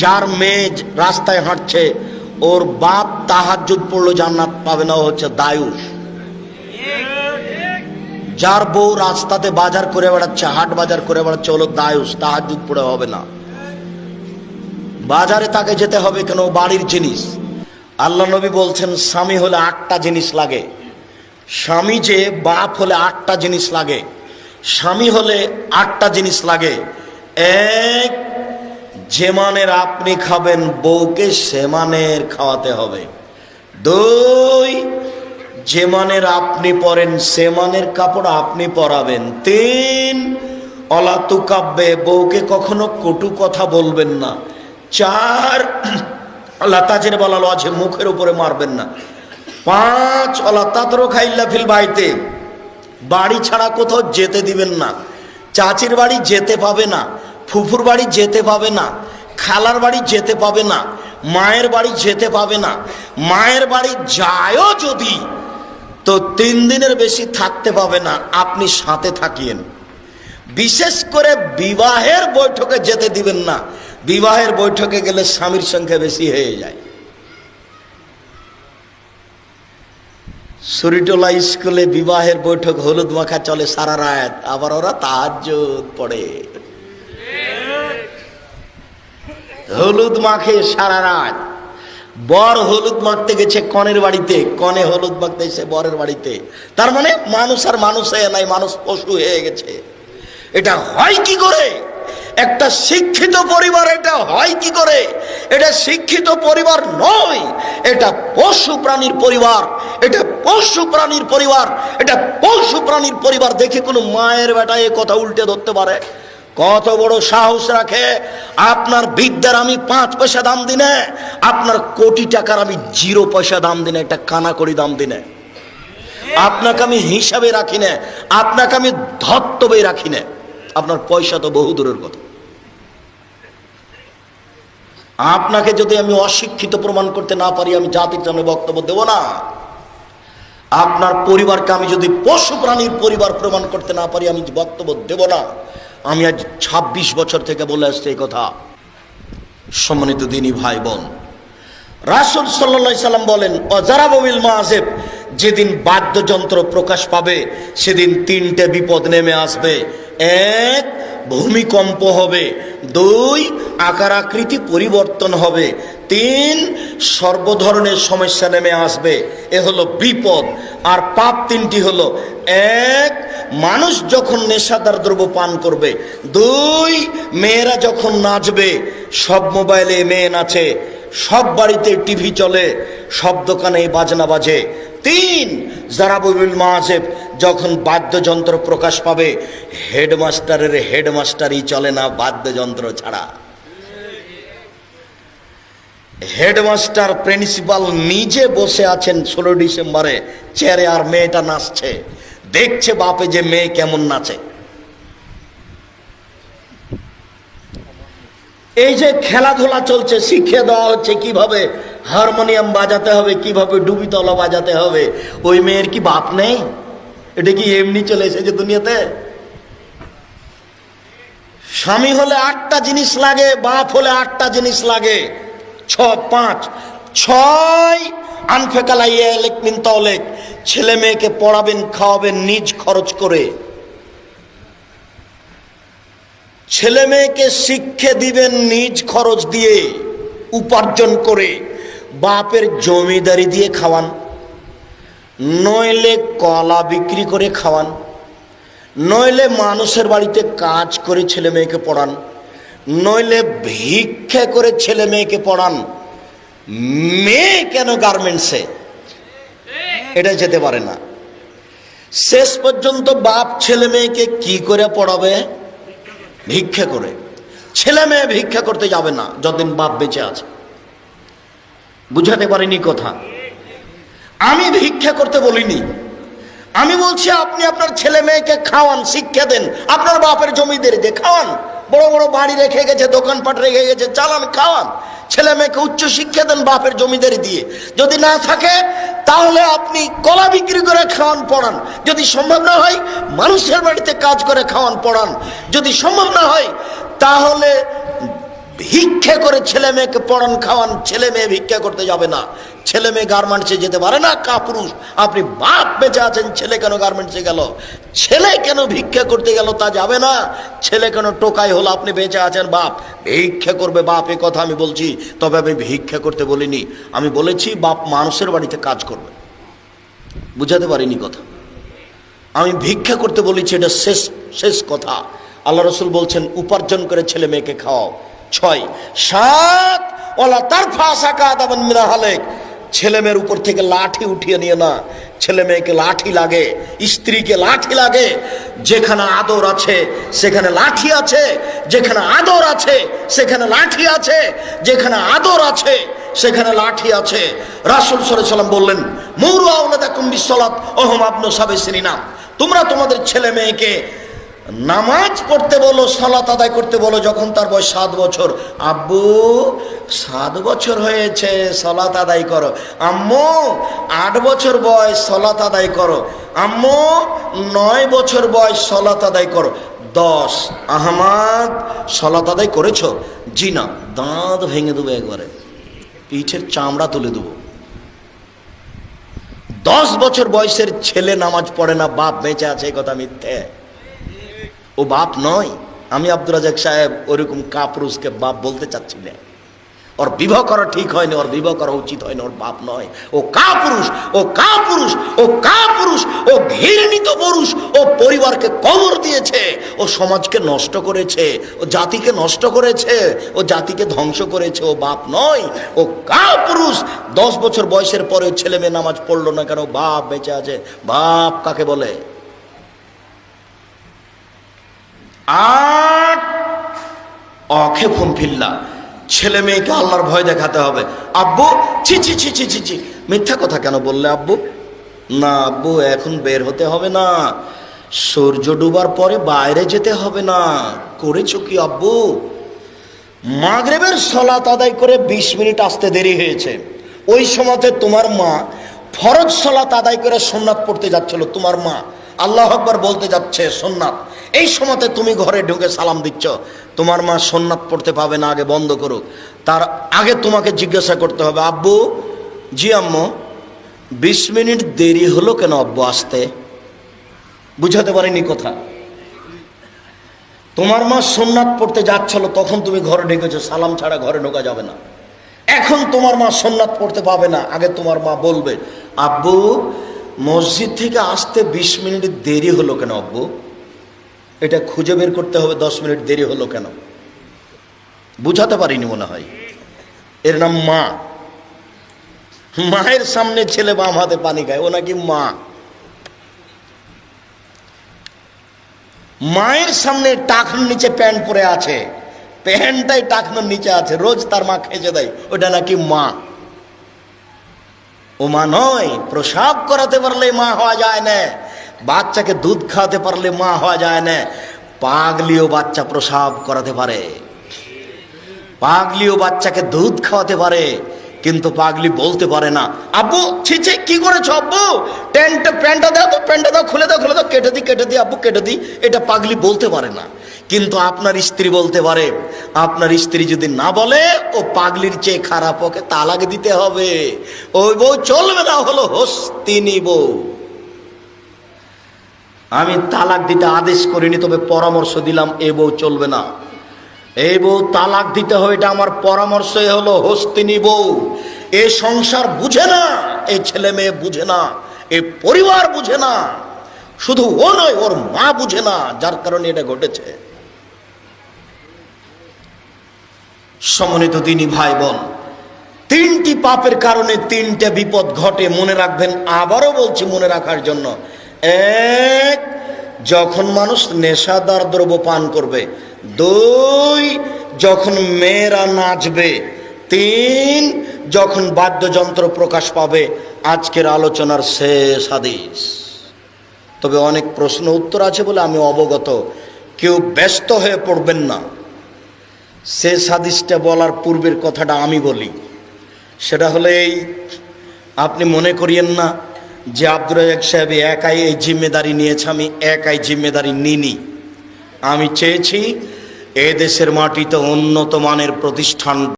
যার মেয়ে রাস্তায় হাঁটছে, ওর বাপ তাহাজ্জুদ পড়ল জান্নাত পাবে না হচ্ছে দায়ুষ যার বউ রাস্তাতে বাজার করে বেড়াচ্ছে, হাট বাজার করে বেড়াচ্ছে হলো দায়ুষ তাহাজ্জুদ পড়ে হবে না। বাজারে তাকে যেতে হবে কেন? বাড়ির জিনিস। আল্লাহ নবী বলছেন, স্বামী হলে আটটা জিনিস লাগে। স্বামী যে বাপ হলে আটটা জিনিস লাগে। স্বামী হলে আটটা জিনিস লাগে। এক যে মানের আপনি খাবেন বউকে, সে মানের খাওয়াতে হবে। দুই, যে মানের আপনি পরেন, সে মানের কাপড় আপনি পরাবেন। তিন অলাতু কাব্যে বউকে কখনো কটু কথা বলবেন না। চার, আল্লাহ তাজের বলালো আছে মুখের উপরে মারবেন না। পাঁচ অলা তাতরো খাইল্লা ফিল বাড়িতে বাড়ি ছাড়া কোথাও যেতে দিবেন না। চাচির বাড়ি যেতে পাবে না। ফুফুর বাড়ি যেতে পাবে না, খালার বাড়ি যেতে পাবে না, মায়ের বাড়ি যেতে পাবে না, মায়ের বাড়ি যায়ও যদি, তো তিন দিনের বেশি থাকতে পাবে না, আপনি সাথে থাকিয়েন। বিশেষ করে বিবাহের বৈঠকে যেতে দিবেন না, বিবাহের বৈঠকে গেলে স্বামীর সংখ্যা বেশি হয়ে যায়। সুরিটোলা স্কুলে বিবাহের বৈঠক হলুদ মাখা চলে সারা রাত, আবার ওরা তাহাজ পড়ে। হলুদ মাখে সারা রাত। বর হলুদ মাখতে গেছে কনের বাড়িতে, কনে হলুদ মাখতে এসে বরের বাড়িতে। তার মানে মানুষ আর মানুষ হয়ে নাই, মানুষ পশু হয়ে গেছে। এটা হয় কি করে? একটা শিক্ষিত পরিবার এটা হয় কি করে? এটা শিক্ষিত পরিবার নয়, এটা পশু প্রাণীর পরিবার। এটা পশু প্রাণীর পরিবার, এটা পশু প্রাণীর পরিবার দেখে কোনো মায়ের বেটা এ কথা উল্টে ধরতে পারে। কত বড় সাহস রাখে? আপনার বিদ্যার আমি পাঁচ পয়সা দাম দিনে, আপনার কোটি টাকার আমি জিরো পয়সা দাম দিনে, একটা কানা করি দাম দিনে। আপনাকে আমি হিসাবে রাখি না, আপনাকে আমি ধত্তবে রাখি না। আপনার পয়সা তো বহু দূরের কথা। আপনাকে যদি আমি অশিক্ষিত প্রমাণ করতে না পারি, আমি জাতির জন্য বক্তব্য দেব না। আপনার পরিবারকে আমি যদি পশু প্রাণীর পরিবার প্রমাণ করতে না পারি, আমি বক্তব্য দেব না। আমি আজ ২৬ বছর থেকে বলে আসছি এই কথা। সম্মানিত দিনী ভাই বোন রাসুল সাল্লা সাল্লাম বলেন অজারাবিল মাহাজেব যেদিন বাদ্যযন্ত্র প্রকাশ পাবে, সেদিন তিনটে বিপদ নেমে আসবে। এক, ভূমিকম্প হবে। দুই, আকার আকৃতি পরিবর্তন হবে। তিন সর্বধরনের সমস্যা নেমে আসবে। এ হলো বিপদ। আর পাপ তিনটি হলো, এক, মানুষ যখন নেশাদার দ্রব্য পান করবে। দুই, মেয়েরা যখন নাচবে, সব মোবাইলে মেয়ে নাচে, সব বাড়িতে টিভি চলে, সব দোকানে বাজনা বাজে। তিন যারা জারাবুল মাহাজেব যখন বাদ্যযন্ত্র প্রকাশ পাবে, হেডমাস্টারের হেডমাস্টারই চলে না বাদ্যযন্ত্র ছাড়া। হেডমাস্টার প্রিন্সিপাল নিজে বসে আছেন ষোলো ডিসেম্বরে। চেয়ারে আর মেয়েটা নাচছে। দেখছে বাপে যে মেয়ে কেমন নাচে। এই যে খেলাধুলা চলছে, শিখিয়ে দেওয়া হচ্ছে কীভাবে হারমোনিয়াম বাজাতে হবে, কীভাবে ডুবিতলা বাজাতে হবে। ওই মেয়ের কি বাপ নেই? এটা কি এমনি চলে এসেছে দুনিয়াতে? স্বামী হলে আটটা জিনিস লাগে, বাপ হলে আটটা জিনিস লাগে। ছ পাঁচ। ছয় আনফেকালাইয়া এলেক মিনতলেক ছেলে মেয়েকে পড়াবেন, খাওয়াবেন, নিজ খরচ করে। ছেলে মেয়েকে শিক্ষা দিবেন, নিজ খরচ দিয়ে উপার্জন করে। বাপের জমিদারি দিয়ে খাওয়ান। নইলে কলা বিক্রি করে খাওয়ান। নইলে মানুষের বাড়িতে কাজ করে ছেলে মেয়েকে পড়ান। নইলে ভিক্ষা করে ছেলে মেয়েকে পড়ান। মেয়ে কেন গার্মেন্টসে? এটা যেতে পারে না। শেষ পর্যন্ত বাপ ছেলে মেয়েকে কি করে পড়াবে? ভিক্ষা করে। ছেলে মেয়ে ভিক্ষা করতে যাবে না, যতদিন বাপ বেঁচে আছে। বুঝাতে পারিনি কথা। আমি ভিক্ষা করতে বলিনি। আমি বলছি, আপনি আপনার ছেলে মেয়েকে খাওয়ান, শিক্ষা দেন। আপনার বাপের জমিদের দিয়ে খাওয়ান। বড় বড় বাড়ি রেখে গেছে, দোকানপাট রেখে গেছে, চালান খাওয়ান। ছেলে মেয়েকে উচ্চ শিক্ষা দেন বাপের জমিদারি দিয়ে। যদি না থাকে, তাহলে আপনি কলা বিক্রি করে খাওয়ান, পড়ান। যদি সম্ভব না হয়, মানুষের বাড়িতে কাজ করে খাওয়ান, পড়ান। যদি সম্ভব না হয়, তাহলে ভিক্ষে করে ছেলে মেয়েকে পড়ান, খাওয়ান। ছেলে মেয়ে ভিক্ষা করতে যাবে না। ছেলে মেয়ে গার্মেন্টসে যেতে পারে না, কাপুরুষ। আপনি বাপ বেঁচে আছেন, ছেলে কেন গার্মেন্টসে গেল? ছেলে কেন ভিক্ষা করতে গেল তা যাবে না। ছেলে কেন টোকাই হলো, আপনি বেঁচে আছেন, বাপ। ভিক্ষা করবে বাপ, এ কথা আমি বলছি, তবে আমি ভিক্ষা করতে বলিনি। আমি বলেছি, বাপ মানুষের বাড়িতে কাজ করবে। বুঝাতে পারিনি কথা। আমি ভিক্ষা করতে বলেছি, এটা শেষ শেষ কথা। আল্লাহ রসুল বলছেন, উপার্জন করে ছেলে মেয়েকে খাওয়াও। ছয়, সাত ওলা তার ফাঁসা কাদাবান মিনা হালেক। ছেলে মেয়ের উপর থেকে লাঠি উঠিয়ে নিয়ে না। ছেলে মেয়েকে লাঠি লাগে, স্ত্রীকে লাঠি লাগে। যেখানে আদর আছে, সেখানে লাঠি আছে। যেখানে আদর আছে, সেখানে লাঠি আছে। যেখানে আদর আছে, সেখানে লাঠি আছে। রাসুল সাল্লাম বললেন, মৌরু আউলাদা কুম্বি অহম আবনু সাবে নাম তোমরা তোমাদের ছেলে মেয়েকে নামাজ পড়তে বলো, সলাত আদায় করতে বলো, যখন তার বয়স সাত বছর। আব্বু, সাত বছর হয়েছে, সলাত আদায় করো। আম্মু, আট বছর বয়স, সলাত আদায় করো। আম্মু, নয় বছর বয়স, সলাত আদায় করো। দশ, আহমাদ, সলাত আদায় করেছ? জি না, দাঁত ভেঙে দেবো একবারে। পিঠের চামড়া তুলে দেবো। দশ বছর বয়সের ছেলে নামাজ পড়ে না, বাপ বেঁচে আছে কথা মিথ্যে। ও বাপ নয়, আমি আব্দুল রাজাক সাহেব ওরকম কাপুরুষকে বাপ বলতে চাচ্ছি না। ওর বিবাহ করা ঠিক হয়নি, ওর বিবাহ করা উচিত হয়নি, ওর বাপ নয়। ও কা পুরুষ ও কা পুরুষ ও কা পুরুষ ও ঘৃণিত পুরুষ, ও পরিবারকে কবর দিয়েছে, ও সমাজকে নষ্ট করেছে, ও জাতিকে নষ্ট করেছে, ও জাতিকে ধ্বংস করেছে, ও বাপ নয়, ও কা পুরুষ দশ বছর বয়সের পরে ছেলে মেয়ে নামাজ পড়ল না কেন? বাপ বেঁচে আছে। বাপ কাকে বলে? আট অখেফুম ফিল্লা ছেলে মেয়েকে আল্লাহর ভয় দেখাতে হবে। আব্বু, ছি ছি ছি ছি ছি ছি। মিথ্যা কথা কেন বললে আব্বু? না আব্বু, এখন বের হতে হবে না। সূর্য ডুবার পরে বাইরে যেতে হবে না। করেছ কি আব্বু? মাগরেবের সলাত আদায় করে বিশ মিনিট আসতে দেরি হয়েছে। ওই সময়তে তোমার মা ফরজ সলাত আদায় করে সোননাথ পড়তে যাচ্ছিল, তোমার মা। আল্লাহ আকবর বলতে যাচ্ছে, সোননাথ, এই সময়তে তুমি ঘরে ঢুকে সালাম দিচ্ছ। তোমার মা সোননাথ পড়তে পাবে না, আগে বন্ধ করুক। তার আগে তোমাকে জিজ্ঞাসা করতে হবে, আব্বু, জি আম্মু, বিশ মিনিট দেরি হলো কেন আব্বু আসতে? বুঝাতে পারিনি কথা। তোমার মা সোননাথ পড়তে যাচ্ছিল, তখন তুমি ঘরে ঢুকেছো, সালাম ছাড়া ঘরে ঢোকা যাবে না। এখন তোমার মা সোননাথ পড়তে পাবে না, আগে তোমার মা বলবে, আব্বু মসজিদ থেকে আসতে বিশ মিনিট দেরি হলো কেন আব্বু? এটা খুঁজে বের করতে হবে, দশ মিনিট দেরি হলো কেন? বুঝাতে পারিনি মনে হয়। এর নাম মা। মায়ের সামনে ছেলে বাম হাতে পানি খায়, ও নাকি মা। মায়ের সামনে টাকনোর নিচে প্যান্ট পরে আছে। প্যান্টটাই টাকনোর নিচে আছে, রোজ তার মা খেঁচে দেয়, ওটা নাকি মা। ও মা নয়, প্রসাব করাতে পারলে মা হওয়া যায় না। বাচ্চাকে দুধ খাওয়াতে পারলে মা হওয়া যায় না। পাগলিও বাচ্চা প্রসাব করাতে পারে। পাগলিও বাচ্চাকে দুধ খাওয়াতে পারে। কিন্তু পাগলি বলতে পারে না, আব্বু ছিছে কি করেছ আব্বু? প্যান্টটা প্যান্টটা দাও তো, প্যান্টটা দাও, খুলে দাও খুলে দাও, কেটে দিই কেটে দিই আব্বু, কেটে দিই এটা পাগলি বলতে পারে না। কিন্তু আপনার স্ত্রী বলতে পারে, আপনার স্ত্রী যদি না বলে, ও পাগলির চেয়ে খারাপ, ওকে তালাক দিতে হবে। ওই বউ চলবে না, হলো হস্তিনী বউ। আমি তালাক দিতে আদেশ করিনি, তবে পরামর্শ দিলাম, এ বউ চলবে না। এই বউ তালাক দিতে হবে, এটা আমার পরামর্শ এ হলো, হস্তিনী বউ। এ সংসার বুঝে না এই ছেলে মেয়ে বুঝে না, এ পরিবার বুঝে না। শুধু ও নয়, ওর মা বুঝে না, যার কারণে এটা ঘটেছে। সমন্বিত তিনি ভাই বোন তিনটি পাপের কারণে তিনটে বিপদ ঘটে, মনে রাখবেন, আবারও বলছি মনে রাখার জন্য। এক, যখন মানুষ নেশাদার দ্রব্য পান করবে দুই, যখন মেয়েরা নাচবে, তিন, যখন বাদ্যযন্ত্র প্রকাশ পাবে, আজকের আলোচনার শেষ হাদিস। তবে অনেক প্রশ্ন উত্তর আছে বলে আমি অবগত। কেউ ব্যস্ত হয়ে পড়বেন না। শেষ হাদিসটা বলার পূর্বের কথাটা আমি বলি। সেটা হলে এই, আপনি মনে করিয়েন না যে আব্দুর সাহেব একাই এই জিম্মেদারি নিয়েছে, আমি একাই জিম্মেদারি নিনি আমি চেয়েছি এ দেশের মাটিতে উন্নত মানের প্রতিষ্ঠান